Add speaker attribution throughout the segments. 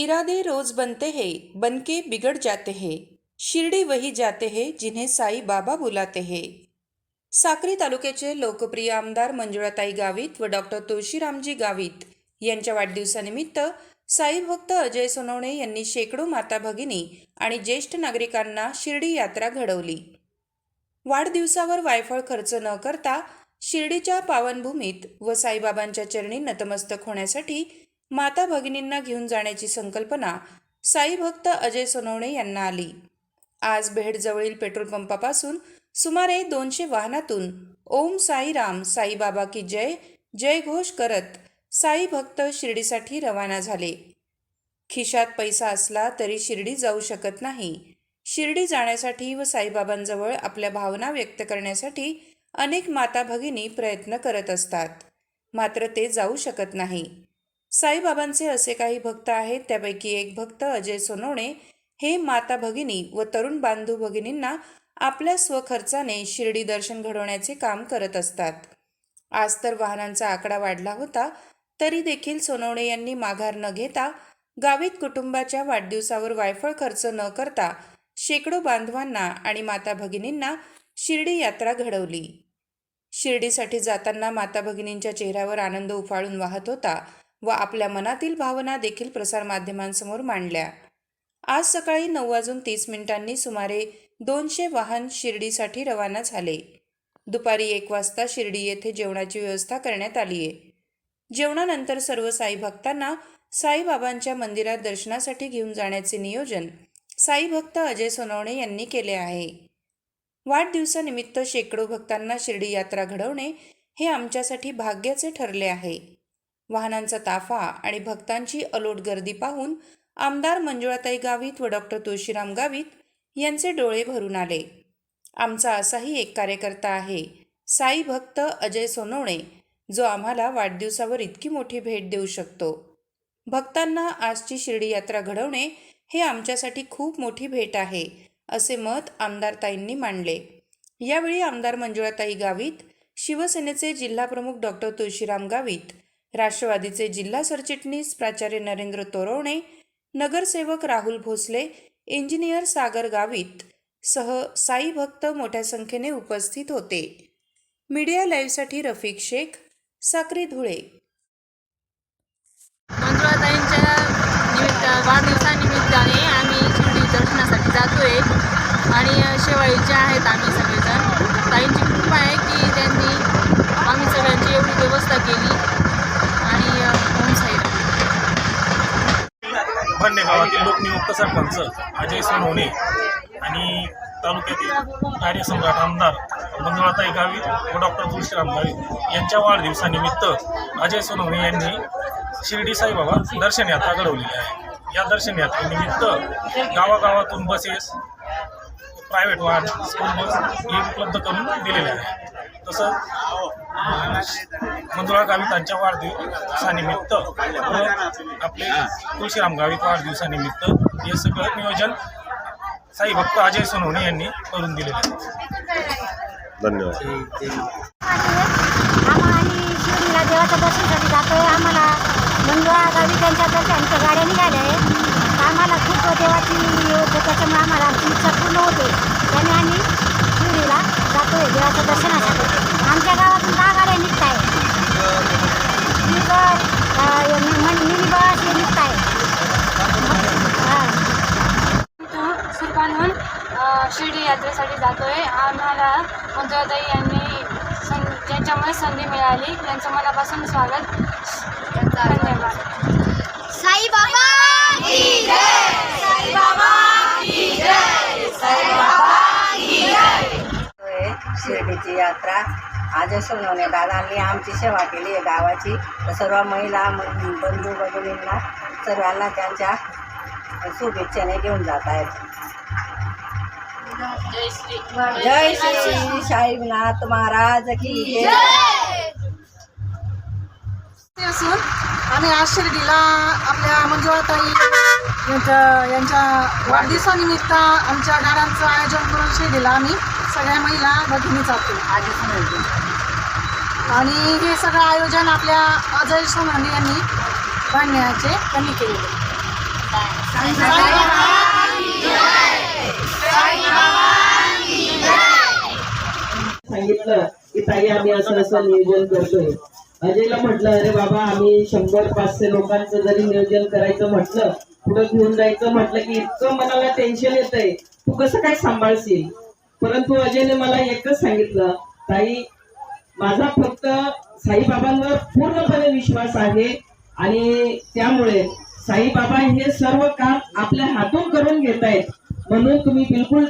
Speaker 1: इरादे रोज बनते हैं बनके बिगड़ जाते हैं. शिर्डी वही जाते हैं जिन्हें साई बाबा बुलाते हैं. साक्री तालुक्याचे लोकप्रिय आमदार मंजुळाताई गावित व डॉक्टर तुळशीरामजी गावित यांच्या वाढदिवसानिमित्त साई भक्त अजय सोनवणे यांनी शेकडो माता भगिनी आणि ज्येष्ठ नागरिकांना शिर्डी यात्रा घडवली. वाढदिवसावर वायफळ खर्च न करता शिर्डीच्या पावनभूमीत व साईबाबांच्या चरणी नतमस्तक होण्यासाठी माता भगिनींना घेऊन जाण्याची संकल्पना साई भक्त अजय सोनवणे यांना आली. आज भेडजवळील पेट्रोल पंपापासून सुमारे दोनशे वाहनातून ओम साईराम साईबाबा की जय जय घोष करत साई भक्त शिर्डीसाठी रवाना झाले. खिशात पैसा असला तरी शिर्डी जाऊ शकत नाही. शिर्डी जाण्यासाठी व साईबाबांजवळ आपल्या भावना व्यक्त करण्यासाठी अनेक माता भगिनी प्रयत्न करत असतात. मात्र ते जाऊ शकत नाही. साईबाबांचे असे काही भक्त आहेत त्यापैकी एक भक्त अजय सोनवणे हे माता भगिनी व तरुण बांधू भगिनींना आपल्या स्वखर्चाने शिर्डी दर्शन घडवण्याचे काम करत असतात. आज तर वाहनांचा आकडा वाढला होता तरी देखील सोनवणे यांनी माघार न घेता गावित कुटुंबाच्या वाढदिवसावर वायफळ खर्च न करता शेकडो बांधवांना आणि माता भगिनींना शिर्डी यात्रा घडवली. शिर्डीसाठी जाताना माता भगिनींच्या चेहऱ्यावर आनंद उफाळून वाहत होता. व आपल्या मनातील भावना देखील प्रसारमाध्यमांसमोर मांडल्या. आज सकाळी नऊ वाजून तीस मिनिटांनी सुमारे दोनशे वाहन शिर्डीसाठी रवाना झाले. दुपारी एक वाजता शिर्डी येथे जेवणाची व्यवस्था करण्यात आली आहे. जेवणानंतर सर्व साई भक्तांना साईबाबांच्या मंदिरात दर्शनासाठी घेऊन जाण्याचे नियोजन साई भक्त अजय सोनवणे यांनी केले आहे. वाढदिवसानिमित्त शेकडो भक्तांना शिर्डी यात्रा घडवणे हे आमच्यासाठी भाग्याचे ठरले आहे. वाहनांचा ताफा आणि भक्तांची अलोट गर्दी पाहून आमदार मंजुळाताई गावित व डॉक्टर तुळशीराम गावित यांचे डोळे भरून आले. आमचा असाही एक कार्यकर्ता आहे. साई भक्त अजय सोनवणे जो आम्हाला वाढदिवसावर इतकी मोठी भेट देऊ शकतो. भक्तांना आजची शिर्डी यात्रा घडवणे हे आमच्यासाठी खूप मोठी भेट आहे असे मत आमदारताईंनी मांडले. यावेळी आमदार मंजुळाताई गावित शिवसेनेचे जिल्हाप्रमुख डॉक्टर तुळशीराम गावित राष्ट्रवादीचे जिल्हा सरचिटणीस प्राचार्य नरेंद्र तोरवणे नगरसेवक राहुल भोसले इंजिनियर सागर गावित सह साई भक्त मोठ्या संख्येने उपस्थित होते. मीडिया लाईव्हसाठी रफिक शेख साक्री धुळे.
Speaker 2: मंजुळाताईंच्या निमित्त वाढदिवसानिमित्ताने आम्ही शिर्डी दर्शनासाठी जातोय. आणि शेवाळीचे आहेत आम्ही सगळेजण. ताईंची कृपा आहे की त्यांनी आम्ही सगळ्यांची एवढी व्यवस्था केली आणि अ, ओम साईराम
Speaker 3: भरणे गावातील लोकनियुक्त सरपंच अजय सोनवणे आणि तालुक्यातील कार्यसम्राट आमदार मंजुळाताई गावित व डॉक्टर तुळशीराम गावित यांच्या वाढदिवसानिमित्त अजय सोनवणे यांनी शिर्डी साईबाबा दर्शन यात्रा घडवलेली आहे. या दर्शन यात्रेनिमित्त गावागावातून बसेस प्रायव्हेट वाहन स्कूल बस हे उपलब्ध करून दिलेले आहे. तसंच मंजुळा गावितांच्या वाढदिवसानिमित्त व आपले तुळशीराम गावित वाढदिवसानिमित्त हे सगळं नियोजन साई भक्त अजय सोनवणे यांनी करून दिलेले आहे.
Speaker 4: धन्यवाद.
Speaker 5: आम्हाला शिवडीला देवाच्या दर्शनासाठी जातो आहे आम्हाला मंगळा गावी त्यांच्या दर्शन आमच्या गाड्या निघाल्या आहे आम्हाला खूप देवाची होते त्याच्यामुळे आम्हाला आमची इच्छा पूर्ण होते. त्याने आम्ही शिवडीला जातो आहे देवाच्या दर्शनासाठी. आमच्या गावातून दहा गाड्या निघत आहे मिनी बस हे निघत आहे. हां
Speaker 6: सुरपानहून शिर्डी यात्रेसाठी जातोय. आम्हाला मंजुळाताई यांनी सं ज्यांच्यामुळे संधी मिळाली त्यांचं मनापासून स्वागत. धन्यवाद.
Speaker 5: साई बाबा
Speaker 7: आहे शिर्डीची यात्रा आज सोनवणे दादांनी आमची सेवा केली आहे गावाची. तर सर्व महिला बंधू भगिनींना सर्वांना त्यांच्या शुभेच्छेने घेऊन जात आहेत. जय श्री साईनाथ महाराज की
Speaker 8: असून आम्ही आज शिर्डीला आपल्या मंजुळाताई यांच्या यांच्या वाढदिवसानिमित्त आमच्या गाड्यांचं आयोजन करून शिर्डीला आम्ही सगळ्या महिला भगिनी जातो आणि हे सगळं आयोजन आपल्या अजय सोनाने यांनी बांधण्याचे त्यांनी केलेले.
Speaker 4: सांगितलं की ताई आम्ही असं असं नियोजन करतोय. अजयला म्हटलं अरे बाबा आम्ही शंभर पाचशे लोकांचं जरी नियोजन करायचं म्हटलं पुढे घेऊन जायचं म्हटलं की इतकं मनाला टेन्शन येतंय. तू कसं काय सांभाळशील? परंतु अजयने मला एकच सांगितलं ताई माझा फक्त साईबाबांवर पूर्णपणे विश्वास आहे आणि त्यामुळे साईबाबा हे सर्व काम आपल्या हातून करून घेत आहेत. म्हणून तुम्ही बिलकुल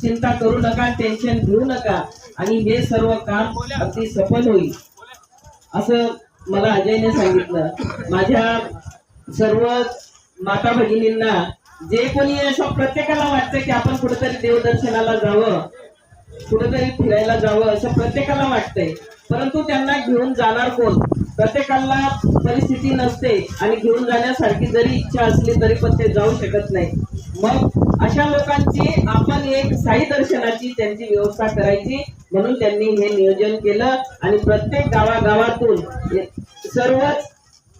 Speaker 4: चिंता करू नका टेन्शन घेऊ नका आणि हे सर्व काम अगदी सफल होईल. असं मला अजयने सांगितलं. माझ्या सर्व माता भगिनींना जे कोणी असं प्रत्येकाला वाटतं की आपण कुठेतरी देवदर्शनाला जावं कुठेतरी फिरायला जावं असं प्रत्येकाला वाटतंय. परंतु त्यांना घेऊन जाणार कोण? प्रत्येकाला परिस्थिती नसते आणि घेऊन जाण्यासारखी जरी इच्छा असली तरी पण ते जाऊ शकत नाही. मग अशा लोकांची आपण एक साई दर्शनाची त्यांची व्यवस्था करायची म्हणून त्यांनी हे नियोजन केलं आणि प्रत्येक गावागावातून सर्वच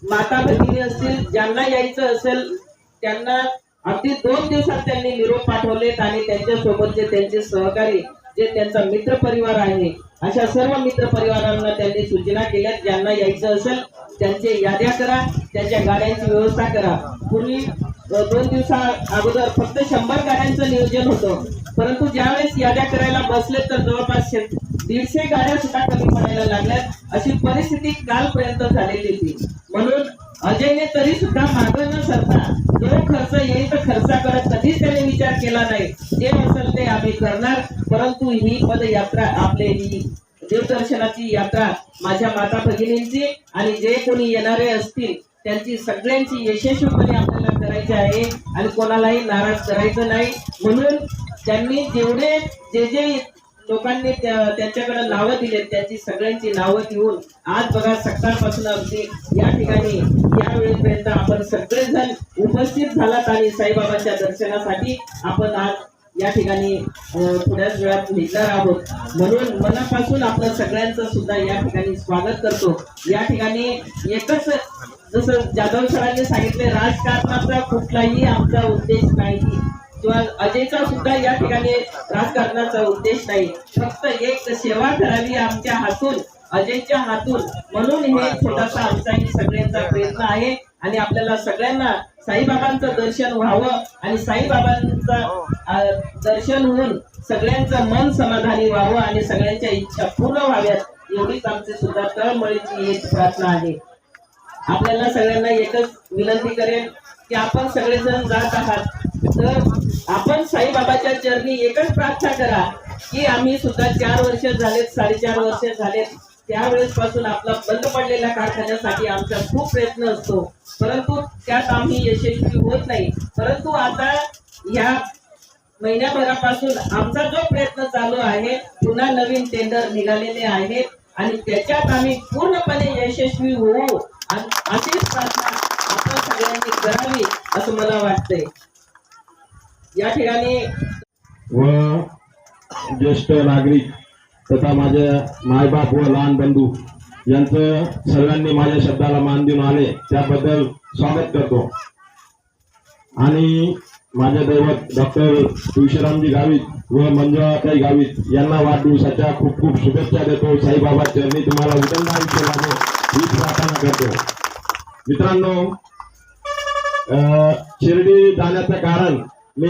Speaker 4: माता भगिनी असतील ज्यांना यायचं असेल त्यांना अगदी दोन दिवसात त्यांनी निरोप पाठवलेत आणि त्यांच्या सोबतचे त्यांचे सहकारी जे त्यांचा मित्र परिवार आहे अशा सर्व मित्र परिवारांना त्यांनी सूचना केल्या ज्यांना यायचं असेल त्यांचे याद्या करा त्यांच्या गाड्यांची व्यवस्था करा. पूर्वी दोन दिवसा अगोदर फक्त शंभर गाड्यांचं नियोजन होतं. परंतु ज्यावेळेस याद्या करायला बसले तर जवळपास दीडशे गाड्या सुद्धा कमी पडायला लागल्यात अशी परिस्थिती कालपर्यंत झालेली होती. म्हणून अजयने तरी सुद्धा मागं न सरता जो खर्च येईल तर खर्चाकडे कधीच त्याने विचार केला नाही. जे असेल ते आम्ही करणार. परंतु ही पदयात्रा आपले ही देवदर्शनाची यात्रा माझ्या माता भगिनींची आणि जे कोणी येणारे असतील त्यांची सगळ्यांची यशस्वीपणे आपल्याला करायची आहे आणि कोणालाही नाराज करायचं नाही. म्हणून त्यांनी जेवढे जे जे लोकांनी त्या- त्यांच्याकडे नावं दिलेत त्याची सगळ्यांची नावं घेऊन आज बघा सकाळपासून अगदी या ठिकाणी या वेळेपर्यंत आपण सगळेजण उपस्थित झालात आणि साईबाबांच्या दर्शनासाठी आपण आज या ठिकाणी थोड्याच वेळात निघणार आहोत. म्हणून मनापासून आपलं सगळ्यांचं सुद्धा या ठिकाणी स्वागत करतो. या ठिकाणी एकच जसं जाधव सरांनी सांगितले राजकारणाचा कुठलाही आमचा उद्देश नाही. किंवा अजयचा सुद्धा या ठिकाणी राजकारणाचा उद्देश नाही. फक्त एक सेवा करावी आमच्या हातून अजयच्या हातून. म्हणून हे छोटासा आमचाही सगळ्यांचा प्रयत्न आहे आणि आपल्याला सगळ्यांना साईबाबांचं दर्शन व्हावं आणि साईबाबांचं अं, दर्शन होऊन सगळ्यांचं मन समाधानी व्हावं आणि सगळ्यांच्या इच्छा पूर्ण व्हाव्यात एवढीच आमची सुद्धा तळमळीची एक प्रार्थना आहे. आपल्याला सगळ्यांना एकच विनंती करेन की आपण सगळेजण जात आहात. तर आपण साईबाबाच्या चरणी एकच प्रार्थना करा की आम्ही सुद्धा चार वर्ष झालेत साडेचार वर्ष झालेत. त्यावेळेस पासून आपला बंद पडलेल्या कारखान्यासाठी आमचा खूप प्रयत्न असतो. परंतु त्यात आम्ही यशस्वी होत नाही. परंतु आता या महिन्याभरापासून आमचा जो प्रयत्न चालू आहे पुन्हा नवीन टेंडर निघालेले आहेत. आणि त्याच्यात आम्ही पूर्णपणे यशस्वी होऊ. आणि अशीच प्रार्थना आपण सगळ्यांनी करावी असं मला वाटतंय. या ठिकाणी
Speaker 9: व ज्येष्ठ नागरिक तथा माझे मायबाप व लहान बंधू यांचं सर्वांनी माझ्या शब्दाला मान देऊन आले त्याबद्दल स्वागत करतो. आणि माझे दैवत डॉक्टर तुळशीरामजी गावित व मंजुळाताई गावित यांना वाढदिवसाच्या खूप खूप शुभेच्छा देतो. साईबाबा चरणी तुम्हाला उदंड आयुष्य लाभो ही प्रार्थना करतो. मित्रांनो अं, शिर्डी जाण्याचं कारण मी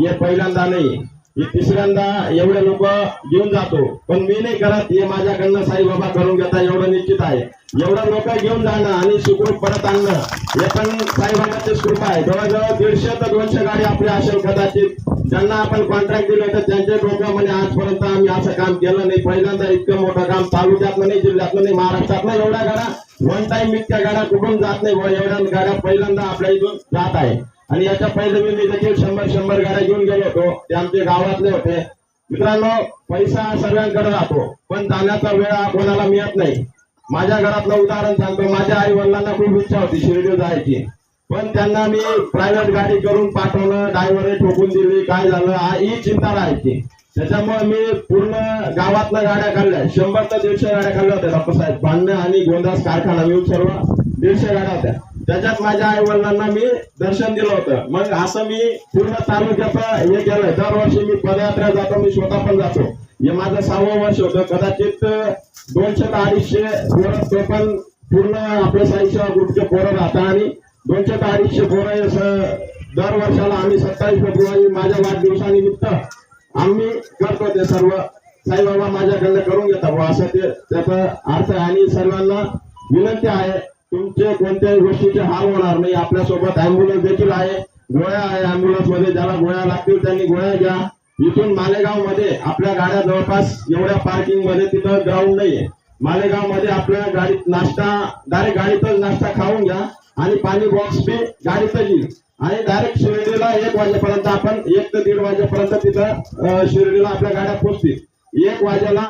Speaker 9: हे पहिल्यांदा नाही हे तिसऱ्यांदा एवढे लोक घेऊन जातो. पण मी नाही करत हे माझ्याकडनं साईबाबा करून घेता एवढं निश्चित आहे. एवढं लोक घेऊन जाणं आणि सुखरूप परत आणणं हे पण साईबाबाचीच कृपा आहे. जवळजवळ दीडशे ते दोनशे गाडी आपल्या असेल कदाचित. ज्यांना आपण कॉन्ट्रॅक्ट दिले तर त्यांचे लोक म्हणजे आजपर्यंत आम्ही असं काम केलं नाही. पहिल्यांदा इतकं मोठं काम तालुक्यातलं नाही जिल्ह्यातलं नाही महाराष्ट्रातलं एवढ्या गाड्या वन टाइम इतक्या गाड्या कुठून जात नाही एवढ्या गाड्या पहिल्यांदा आपल्या इथून जात आहे. आणि याच्या पहिले मी देखील शंभर शंभर गाड्या घेऊन गेलो होतो. ते आमचे गावातले होते. मित्रांनो पैसा सगळ्यांकडे राहतो. पण जाण्याचा वेळ कोणाला मिळत नाही. माझ्या घरातलं उदाहरण सांगतो. माझ्या आई वडिलांना खूप इच्छा होती शिर्डी जायची. पण त्यांना मी प्रायव्हेट गाडी करून पाठवलं ड्रायव्हर ठोकून दिली. काय झालं? ही चिंता राहायची. त्याच्यामुळे मी पूर्ण गावातल्या गाड्या काढल्या. शंभर ते दीडशे गाड्या काढल्या होत्या डॉक्टर साहेब भांडणं आणि गोंदास कारखाना मी सर्व दीडशे गाड्या होत्या. त्याच्यात माझ्या आई वडिलांना मी दर्शन दिलं होतं. मग असं मी पूर्ण तालुक्याचं हे केलं. दरवर्षी मी पदयात्रा जातो मी स्वतः पण जातो. हे माझं सहावं वर्ष होतं. कदाचित दोनशे ते अडीचशे पोरं ते पण पूर्ण आपल्या साईच्या ग्रुपचे पोरं राहतात. आणि दोनशे ते अडीचशे पोरं स- दर वर्षाला आम्ही सत्तावीस फेब्रुवारी माझ्या वाढदिवसानिमित्त आम्ही करतो ते सर्व. साईबाबा माझ्याकडनं करून घेतात. बुवा असं ते त्याचा अर्थ आहे. आणि सर्वांना विनंती आहे तुमचे कोणत्याही गोष्टीचे हाल होणार नाही. आपल्यासोबत अँब्युलन्स देखील आहे. गोळ्या आहे अँब्युलन्समध्ये. ज्याला गोळ्या लागतील त्यांनी गोळ्या घ्या. इथून मालेगावमध्ये आपल्या गाड्या जवळपास एवढ्या पार्किंगमध्ये तिथं ग्राउंड नाहीये. मालेगावमध्ये आपल्या गाडीत नाश्ता डायरेक्ट गाडीतच नाश्ता खाऊन घ्या. आणि पाणी बॉक्स बी गाडीतच येईल. आणि डायरेक्ट शिर्डीला एक वाजेपर्यंत आपण एक ते दीड वाजेपर्यंत तिथं शिर्डीला आपल्या गाड्या पोहोचतील. एक वाजेला